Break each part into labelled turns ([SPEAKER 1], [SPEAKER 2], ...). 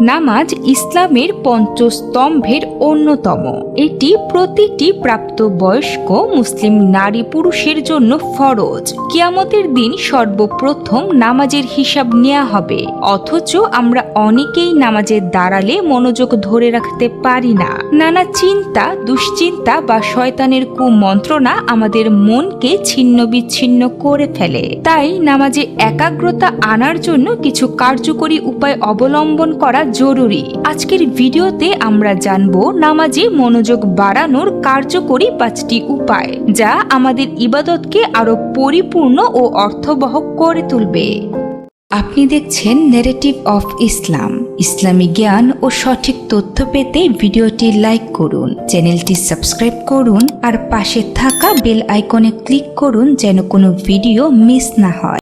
[SPEAKER 1] নামাজ ইসলামের পঞ্চস্তম্ভের অন্যতম। এটি প্রতিটি প্রাপ্তবয়স্ক মুসলিম নারী পুরুষের জন্য ফরজ। কিয়ামতের দিন সর্বপ্রথম নামাজের হিসাব নেওয়া হবে। অথচ আমরা অনেকেই নামাজের দাঁড়ালে মনোযোগ ধরে রাখতে পারি না। নানা চিন্তা, দুশ্চিন্তা বা শয়তানের কুমন্ত্রণা আমাদের মনকে ছিন্ন বিচ্ছিন্ন করে ফেলে। তাই নামাজে একাগ্রতা আনার জন্য কিছু কার্যকরী উপায় অবলম্বন করা জরুরি। আজকের ভিডিওতে আমরা জানব নামাজে মনোযোগ বাড়ানোর কার্যকরী পাঁচটি উপায়, যা আমাদের ইবাদতকে আরও পরিপূর্ণ ও অর্থবহ করে তুলবে। আপনি দেখছেন নেরেটিভ অফ ইসলাম ইসলামী জ্ঞান ও সঠিক তথ্য পেতে ভিডিওটি লাইক করুন, চ্যানেলটি সাবস্ক্রাইব করুন, আর পাশে থাকা বেল আইকনে ক্লিক করুন যেন কোনো ভিডিও মিস না হয়।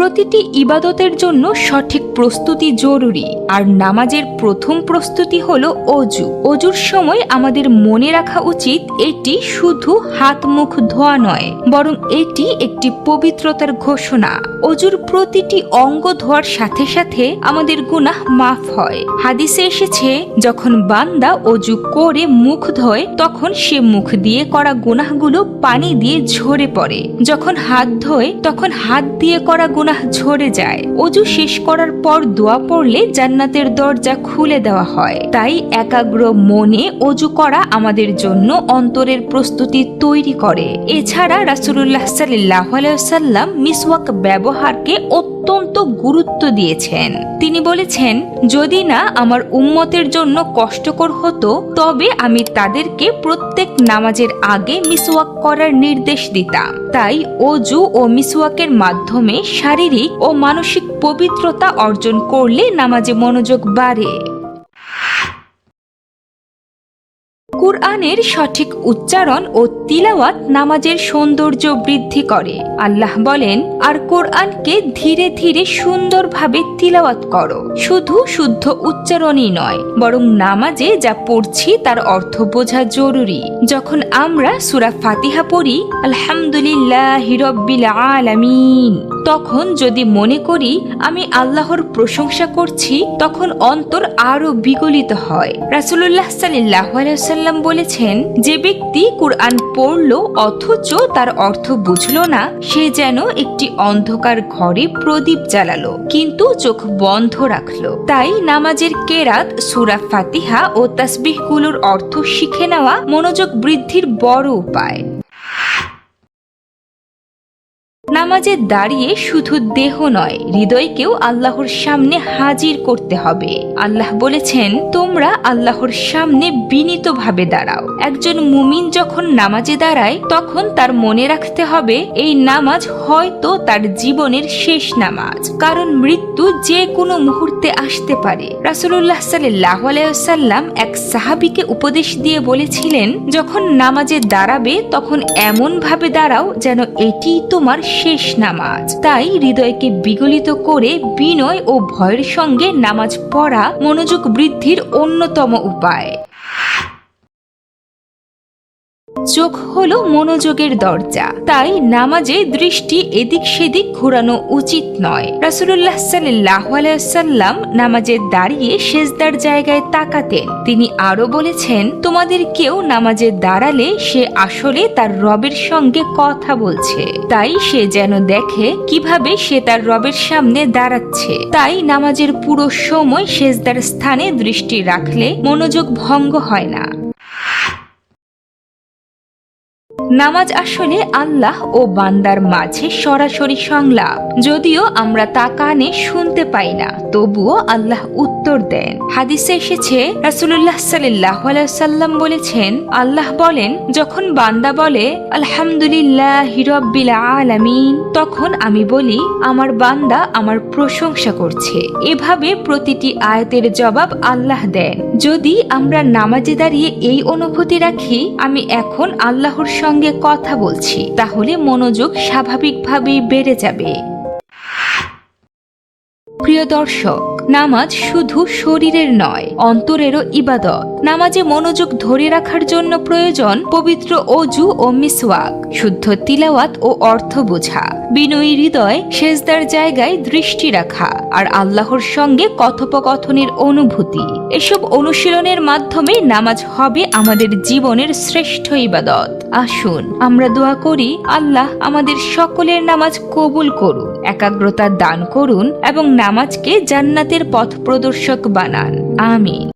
[SPEAKER 1] প্রতিটি ইবাদতের জন্য সঠিক প্রস্তুতি জরুরি, আর নামাজের প্রথম প্রস্তুতি হল অজু। অজুর সময় আমাদের মনে রাখা উচিত এটি শুধু হাত মুখ ধোয়া নয়, বরং এটি একটি পবিত্রতার ঘোষণা। অজুর প্রতিটি অঙ্গ ধোয়ার সাথে সাথে আমাদের গুনাহ মাফ হয়। হাদিসে এসেছে, যখন বান্দা অজু করে মুখ ধোয়, তখন সে মুখ দিয়ে করা গুনাহগুলো পানি দিয়ে ঝরে পড়ে। যখন হাত ধোয়, তখন হাত দিয়ে করা গুনাহ ঝরে যায়। অজু শেষ করার পর দোয়া পড়লে জান্নাতের দরজা খুলে দেওয়া হয়। তাই একাগ্র মনে অজু করা আমাদের জন্য অন্তরের প্রস্তুতি তৈরি করে। এছাড়া রাসুল্লাহ সাল্লাহ সাল্লাম মিসওয়াক ব্যবহারকে অত্যন্ত গুরুত্ব দিয়েছেন। তিনি বলেছেন, যদি না আমার উম্মতের জন্য কষ্টকর হতো, তবে আমি তাদেরকে প্রত্যেক নামাজের আগে মিসওয়াক করার নির্দেশ দিতাম। তাই অজু ও মিসওয়াকের মাধ্যমে শারীরিক ও মানসিক পবিত্রতা অর্জন করলে নামাজে মনোযোগ বাড়ে। কুরআনের সঠিক উচ্চারণ ও তিলাওয়াত নামাজের সৌন্দর্য বৃদ্ধি করে। আল্লাহ বলেন, আর কোরআনকে ধীরে ধীরে সুন্দরভাবে তিলাওয়াত করো। শুধু শুদ্ধ উচ্চারণই নয়, বরং নামাজে যা পড়ছি তার অর্থ বোঝা জরুরি। যখন আমরা সুরা ফাতিহা পড়ি, আলহামদুলিল্লাহ হিরব্বিল আলামিন। তখন যদি মনে করি আমি আল্লাহর প্রশংসা করছি, তখন অন্তর আরও বিগলিত হয়। রাসুল্লাহ সাল্লাহ সাল্লাম বলেছেন, যে ব্যক্তি কুরআন পড়ল অথচ তার অর্থ বুঝল না, সে যেন একটি অন্ধকার ঘরে প্রদীপ জ্বালালো, কিন্তু চোখ বন্ধ রাখল। তাই নামাজের কেরাত, সুরা ফাতিহা ও তাসবিহগুলোর অর্থ শিখে নেওয়া মনোযোগ বৃদ্ধির বড় উপায়। নামাজে দাঁড়িয়ে শুধু দেহ নয়, হৃদয়কেও আল্লাহর সামনে হাজির করতে হবে। আল্লাহ বলেছেন, তোমরা আল্লাহর সামনে বিনীতভাবে দাঁড়াও। একজন মুমিন যখন নামাজে দাঁড়ায়, তখন তার মনে রাখতে হবে, এই নামাজ হয়তো তার জীবনের শেষ নামাজ। কারণ মৃত্যু যে কোনো মুহূর্তে আসতে পারে। রাসুল্লাহ সাল্লাহ আলাইসাল্লাম এক সাহাবিকে উপদেশ দিয়ে বলেছিলেন, যখন নামাজে দাঁড়াবে, তখন এমন ভাবে দাঁড়াও যেন এটি তোমার শেষ নামাজ। তাই হৃদয়কে বিগলিত করে বিনয় ও ভয়ের সঙ্গে নামাজ পড়া মনোযোগ বৃদ্ধির অন্যতম উপায়। চোখ হলো মনোযোগের দরজা। তাই নামাজে দৃষ্টি এদিক সেদিক ঘোরানো উচিত নয়। রাসুল্লাহ সাল্লাহ সাল্লাম নামাজে দাঁড়িয়ে সেজদার জায়গায় তাকাতেন। তিনি আরও বলেছেন, তোমাদের কেউ নামাজে দাঁড়ালে সে আসলে তার রবের সঙ্গে কথা বলছে। তাই সে যেন দেখে কীভাবে সে তার রবের সামনে দাঁড়াচ্ছে। তাই নামাজের পুরো সময় সেজদার স্থানে দৃষ্টি রাখলে মনোযোগ ভঙ্গ হয় না। নামাজ আসলে আল্লাহ ও বান্দার মাঝে সরাসরি সংলাপ। যদিও আমরা তা কানে শুনতে পাই না, তবুও আল্লাহ উত্তর দেন। হাদিসে এসেছে রাসুল্লাহ সাল্লাহ সাল্লাম বলেছেন, আল্লাহ বলেন, যখন বান্দা বলে, আলহামদুলিল্লাহ হিরব্বিল আলামিন তখন আমি বলি, আমার বান্দা আমার প্রশংসা করছে। এভাবে প্রতিটি আয়াতের জবাব আল্লাহ দেন। যদি আমরা নামাজে দাঁড়িয়ে এই অনুভূতি রাখি, আমি এখন আল্লাহর সঙ্গে কথা বলছি তাহলে মনোযোগ স্বাভাবিকভাবেই বেড়ে যাবে। প্রিয় দর্শক নামাজ শুধু শরীরের নয়, অন্তরেরও ইবাদত। নামাজে মনোযোগ ধরে রাখার জন্য প্রয়োজন পবিত্র অজু ও মিসওয়াক, শুদ্ধ তিলাওয়াত ও অর্থ বোঝা। বিনয়ী হৃদয় সেজদার জায়গায় দৃষ্টি রাখা আর আল্লাহর সঙ্গে কথোপকথনের অনুভূতি। এসব অনুশীলনের মাধ্যমে নামাজ হবে আমাদের জীবনের শ্রেষ্ঠ ইবাদত। আসুন আমরা দোয়া করি, আল্লাহ আমাদের সকলের নামাজ কবুল করুন একাগ্রতা দান করুন এবং নামাজকে জান্নাতের পথ প্রদর্শক বানান। আমিন।